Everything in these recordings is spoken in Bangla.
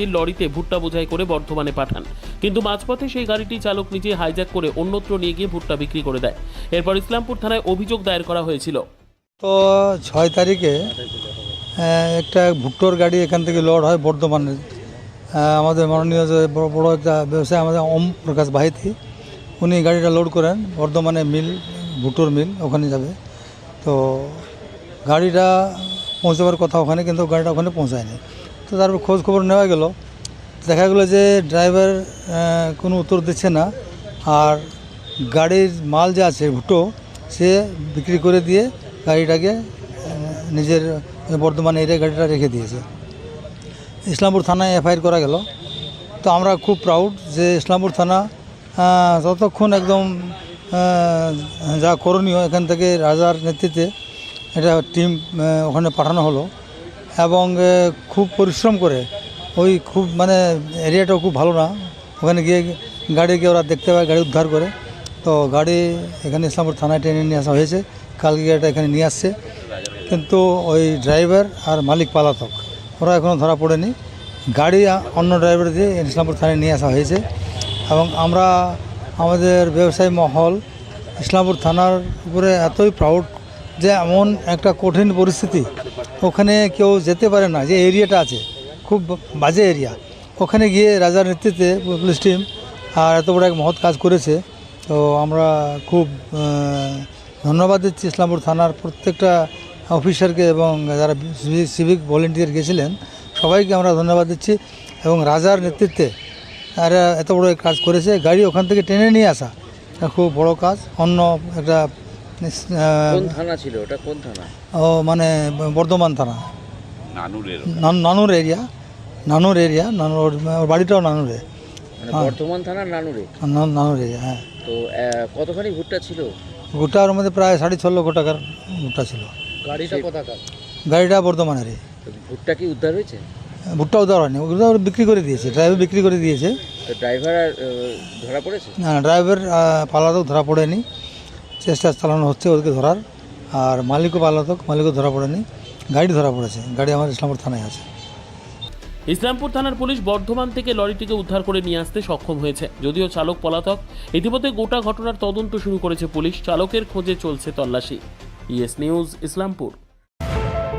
বাহিনীর লরিতে ভুট্টা বোঝাই করে বর্ধমানে পাঠান। কিন্তু মাঝপথে সেই গাড়িটি চালক নিজে হাইজ্যাক করে অন্যত্র নিয়ে গিয়ে ভুট্টা বিক্রি করে দেয়। এরপর ইসলামপুর থানায় অভিযোগ দায়ের করা হয়েছিল। তো ছয় তারিখে একটা ভুট্টোর গাড়ি এখান থেকে লোড হয় বর্ধমানে আমাদের মাননীয় যে বড় একটা ব্যবসায়ী আমাদের ওম প্রকাশ বাহিতি উনি গাড়িটা লোড করেন, বর্ধমানে মিল, ভুট্টোর মিল ওখানে যাবে। তো গাড়িটা পৌঁছাবার কথা ওখানে, কিন্তু গাড়িটা ওখানে পৌঁছায়নি। তো তারপর খোঁজ খবর নেওয়া গেল। দেখা গেলো যে ড্রাইভার কোনো উত্তর দিচ্ছে না। আর গাড়ির মাল যে আছে ভুটো সে বিক্রি করে দিয়ে গাড়িটাকে নিজের বর্ধমান এরিয়ায় গাড়িটা রেখে দিয়েছে। ইসলামপুর থানায় এফআইআর করা গেল। তো আমরা খুব প্রাউড যে ইসলামপুর থানা ততক্ষণ একদম যা করণীয়, এখান থেকে রাজার নেতৃত্বে একটা টিম ওখানে পাঠানো হলো। এবং খুব পরিশ্রম করে। ওই খুব মানে এরিয়াটাও খুব ভালো না। ওখানে গিয়ে গাড়িকে ওরা দেখতে পায়, গাড়ি উদ্ধার করে। তো গাড়ি এখানে ইসলামপুর থানায় ট্রেনে নিয়ে আসা হয়েছে। কালকে গাড়িটা এখানে নিয়ে আসছে। কিন্তু ওই ড্রাইভার আর মালিক পালাতক। ওরা এখনও ধরা পড়েনি। গাড়ি অন্য ড্রাইভার দিয়ে ইসলামপুর থানায় নিয়ে আসা হয়েছে। এবং আমরা, আমাদের ব্যবসায়ী মহল ইসলামপুর থানার উপরে এতই প্রাউড যে এমন একটা কঠিন পরিস্থিতি ওখানে কেউ যেতে পারে না, যে এরিয়াটা আছে, খুব বাজে এরিয়া। ওখানে গিয়ে রাজার নেতৃত্বে পুলিশ টিম, আর এত বড় এক মহৎ কাজ করেছে। তো আমরা খুব ধন্যবাদ দিচ্ছি ইসলামপুর থানার প্রত্যেকটা অফিসারকে এবং যারা সিভিক ভলেন্টিয়ার গেছিলেন, সবাইকে আমরা ধন্যবাদ দিচ্ছি। এবং রাজার নেতৃত্বে তারা এত বড় কাজ করেছে, গাড়ি ওখান থেকে টেনে নিয়ে আসা। খুব বড় কাজ, অন্য একটা কোন থানা ছিল ওটা? কোন থানা? ও মানে বর্ধমান থানা। নান- নানুর এরিয়া। নানুর এরিয়া নানুর ওর বাড়িটাও নানুরে। মানে হ্যাঁ। বর্ধমান থানার নানুরে? নানুর এরিয়া হ্যাঁ। তো কতখানি ভুট্টা ছিল? গোটার মধ্যে প্রায় সাড়ে ছ লক্ষ টাকার ভুট্টা ছিল। গাড়িটা কোথাকার? গাড়িটা বর্ধমানেরই ভুট্টা কি উদ্ধার হয়েছে? ভুট্টা উদ্ধার হয়নি। ওগুলো বিক্রি করে দিয়েছে ড্রাইভার বিক্রি করে দিয়েছে। ড্রাইভার ধরা পড়েছে? না ড্রাইভার পালাতক ধরা পড়েনি। চেষ্টা চালানো হচ্ছে ওদেরকে ধরার। আর মালিকও পালাতক মালিকও ধরা পড়েনি। গাড়ি ধরা পড়েছে। গাড়ি আমার ইসলামপুর থানায় আছে। ইসলামপুর থানার পুলিশ বর্ধমান থেকে লরিটিকে উদ্ধার করে নিয়ে আসতে সক্ষম হয়েছে। যদিও চালক পলাতক, ইতিমধ্যে গোটা ঘটনার তদন্ত শুরু করেছে পুলিশ। চালকের খোঁজে চলছে তল্লাশি। ES news, Islampur.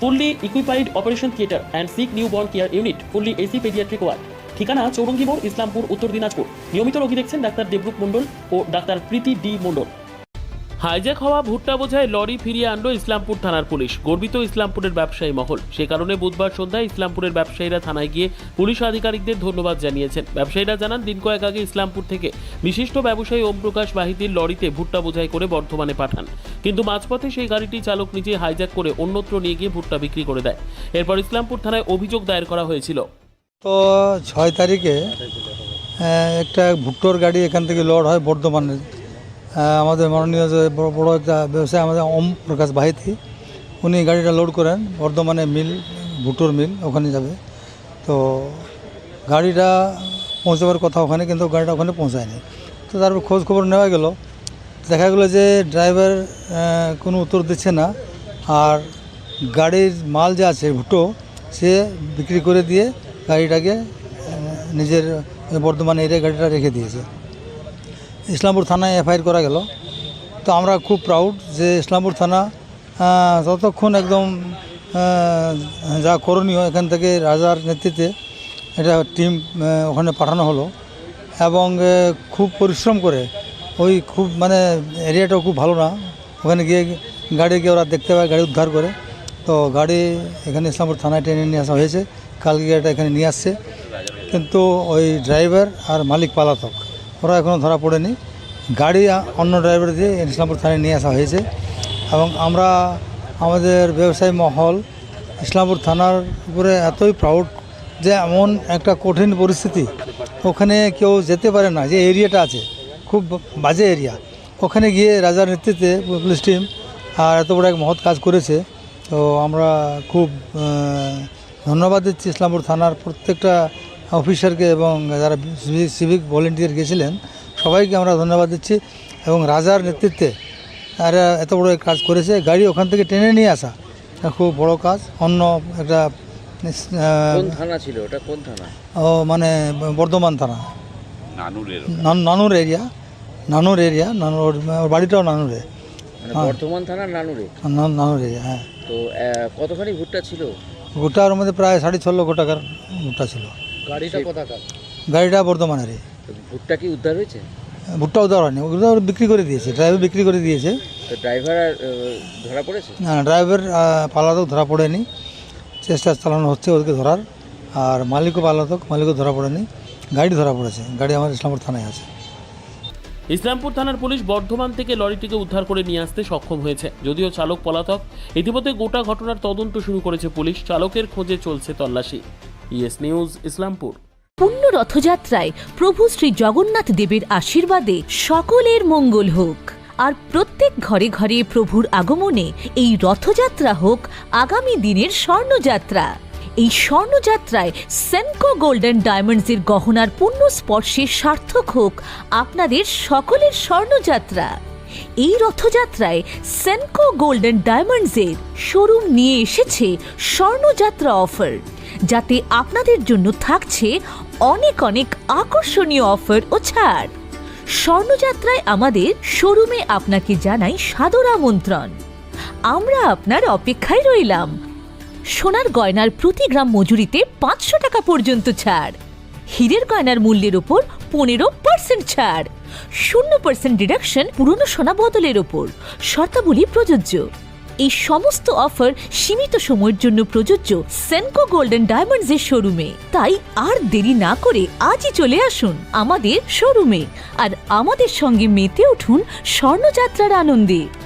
fully equipped operation theatre and sick newborn care unit fully AC paediatric ward ঠিকানা চৌরঙ্গি মোড়, ইসলামপুর, উত্তর দিনাজপুর। নিয়মিত রোগী দেখছেন ডাক্তার দেবরূপ মণ্ডল ও doctor Priti D Mondal. Hijack হওয়া ভুট্টা বোঝায় লরি ফিরিয়ে আনলো ইসলামপুর থানার পুলিশ। গর্বিত ইসলামপুরের ব্যবসায়ী মহল। সে কারণে বুধবার সন্ধ্যায় ইসলামপুরের ব্যবসায়ীরা থানায় গিয়ে পুলিশ আধিকারিকদের ধন্যবাদ জানিয়েছেন। ব্যবসায়ীরা জানান দিন কয়েক আগে ইসলামপুর থেকে বিশিষ্ট ব্যবসায়ী ওমপ্রকাশ বাহিতির লরিতে ভুট্টা বোঝাই করে বর্ধমানে পাঠান। কিন্তু মাঝপথে সেই গাড়িটি চালক নিজে হাইজ্যাক করে অন্যত্র নিয়ে গিয়ে ভুট্টা বিক্রি করে দেয়। এরপর ইসলামপুর থানায় অভিযোগ দায়ের করা হয়েছিল। তো ছয় তারিখে আহ, একটা ভুট্টোর গাড়ি এখান থেকে লোড হয় বর্ধমানে আহ, আমাদের মাননীয় যে বড় বড় একটা ব্যবসায়ী আমাদের ওম প্রকাশ বাহিতি, উনি গাড়িটা লোড করেন, বর্ধমানে মিল ভুট্টোর মিল, ওখানে যাবে। তো গাড়িটা পৌঁছাবার কথা ওখানে, কিন্তু গাড়িটা ওখানে পৌঁছায়নি। তো তারপর খোঁজ খবর নেওয়া গেল। দেখা গেলো যে ড্রাইভার কোনো উত্তর দিচ্ছে না। আর গাড়ির মাল যে আছে ভুট্টো সে বিক্রি করে দিয়ে গাড়িটাকে নিজের বর্ধমান এরিয়ায় গাড়িটা রেখে দিয়েছে। ইসলামপুর থানায় এফআইআর করা গেল। তো আমরা খুব প্রাউড যে ইসলামপুর থানা ততক্ষণ একদম যা করণীয় এখান থেকে রাজার নেতৃত্বে একটা টিম ওখানে পাঠানো হলো এবং খুব পরিশ্রম করে ওই খুব মানে এরিয়াটাও খুব ভালো না। ওখানে গিয়ে গাড়ি গিয়ে ওরা দেখতে পায়, গাড়ি উদ্ধার করে। তো গাড়ি এখানে ইসলামপুর থানায় ট্রেনে নিয়ে আসা হয়েছে। কালকে গাড়িটা এখানে নিয়ে আসছে। কিন্তু ওই ড্রাইভার আর মালিক পালাতক। ওরা এখনও ধরা পড়েনি। গাড়ি অন্য ড্রাইভার দিয়ে ইসলামপুর থানায় নিয়ে আসা হয়েছে এবং আমরা আমাদের ব্যবসায়ী মহল ইসলামপুর থানার উপরে এতই প্রাউড যে এমন একটা কঠিন পরিস্থিতি, ওখানে কেউ যেতে পারে না, যে এরিয়াটা আছে, খুব বাজে এরিয়া। ওখানে গিয়ে রাজার নেতৃত্বে পুলিশ টিম আর এত বড় এক মহৎ কাজ করেছে। তো আমরা খুব ধন্যবাদ দিচ্ছি ইসলামপুর থানার প্রত্যেকটা অফিসারকে এবং যারা সিভিক ভলেন্টিয়ার গেছিলেন সবাইকে আমরা ধন্যবাদ দিচ্ছি এবং রাজার নেতৃত্বে তারা এত বড় কাজ করেছে গাড়ি ওখান থেকে টেনে নিয়ে আসা। খুব বড় কাজ। অন্য একটা থানা ছিল ওটা? কোন থানা? ও মানে বর্ধমান থানা। নানুর এরিয়া। নানুর এরিয়া। নানুর ওর বাড়িটাও নানুরে মানে হ্যাঁ। বর্ধমান থানার নানুরে নানুর এরিয়া হ্যাঁ। তো কতখানি ভুট্টা ছিল? গোটার মধ্যে প্রায় সাড়ে ছ লক্ষ টাকার ভুট্টা ছিল। গাড়িটা কোথাকার? গাড়িটা বর্ধমানেরই। তো ভুট্টা কি উদ্ধার হয়েছে? ভুট্টা উদ্ধার হয়নি। ওগুলো বিক্রি করে দিয়েছে ড্রাইভার বিক্রি করে দিয়েছে। তো ড্রাইভার আর আহ, ধরা পড়েছে? হ্যাঁ, ড্রাইভার আহ, পালাতক ধরা পড়েনি। চেষ্টা চালানো হচ্ছে ওদেরকে ধরার। আর মালিকও পালাতক মালিকও ধরা পড়েনি। গাড়ি ধরা পড়েছে। গাড়ি আমার ইসলামপুর থানায় আছে। ইসলামপুর থানার পুলিশ বর্ধমান থেকে লরিটিকে উদ্ধার করে নিয়ে আসতে সক্ষম হয়েছে যদিও চালক পলাতক। ইতিমধ্যে গোটা ঘটনার তদন্ত শুরু করেছে পুলিশ। চালকের খোঁজে চলছে তল্লাশি। ES news, Islampur. পুণ্য রথযাত্রায় প্রভু শ্রী জগন্নাথ দেবের আশীর্বাদে সকলের মঙ্গল হোক। আর প্রত্যেক ঘরে ঘরে প্রভুর আগমনে এই রথযাত্রা হোক আগামী দিনের স্বর্ণযাত্রা। এই স্বর্ণযাত্রায় সেনকো গোল্ডেন ডায়মন্ডসের গহনার পূর্ণ স্পর্শে সার্থক হোক আপনাদের সকলের স্বর্ণযাত্রা। এই রথযাত্রায় সেনকো গোল্ডেন ডায়মন্ডসের শোরুম নিয়ে এসেছে স্বর্ণযাত্রা অফার। যাতে আপনাদের জন্য থাকছে অনেক অনেক আকর্ষণীয় অফার ও ছাড়। স্বর্ণযাত্রায় আমাদের শোরুমে আপনাকে জানাই সাদর আমন্ত্রণ। আমরা আপনার অপেক্ষায় রইলাম। সোনার গয়নার প্রতি গ্রাম মজুরিতে পাঁচশো টাকা পর্যন্ত ছাড়। হীরের গয়নার মূল্যের ওপর পনেরো পার্সেন্ট ছাড়। শূন্য পার্সেন্ট ডিডাকশন পুরনো সোনা বদলের ওপর। শর্তাবলী প্রযোজ্য। এই সমস্ত অফার সীমিত সময়ের জন্য প্রযোজ্য সেনকো গোল্ডেন ডায়মন্ডস এর শোরুমে তাই আর দেরি না করে আজই চলে আসুন আমাদের শোরুমে আর আমাদের সঙ্গে মেতে উঠুন স্বর্ণযাত্রার আনন্দে।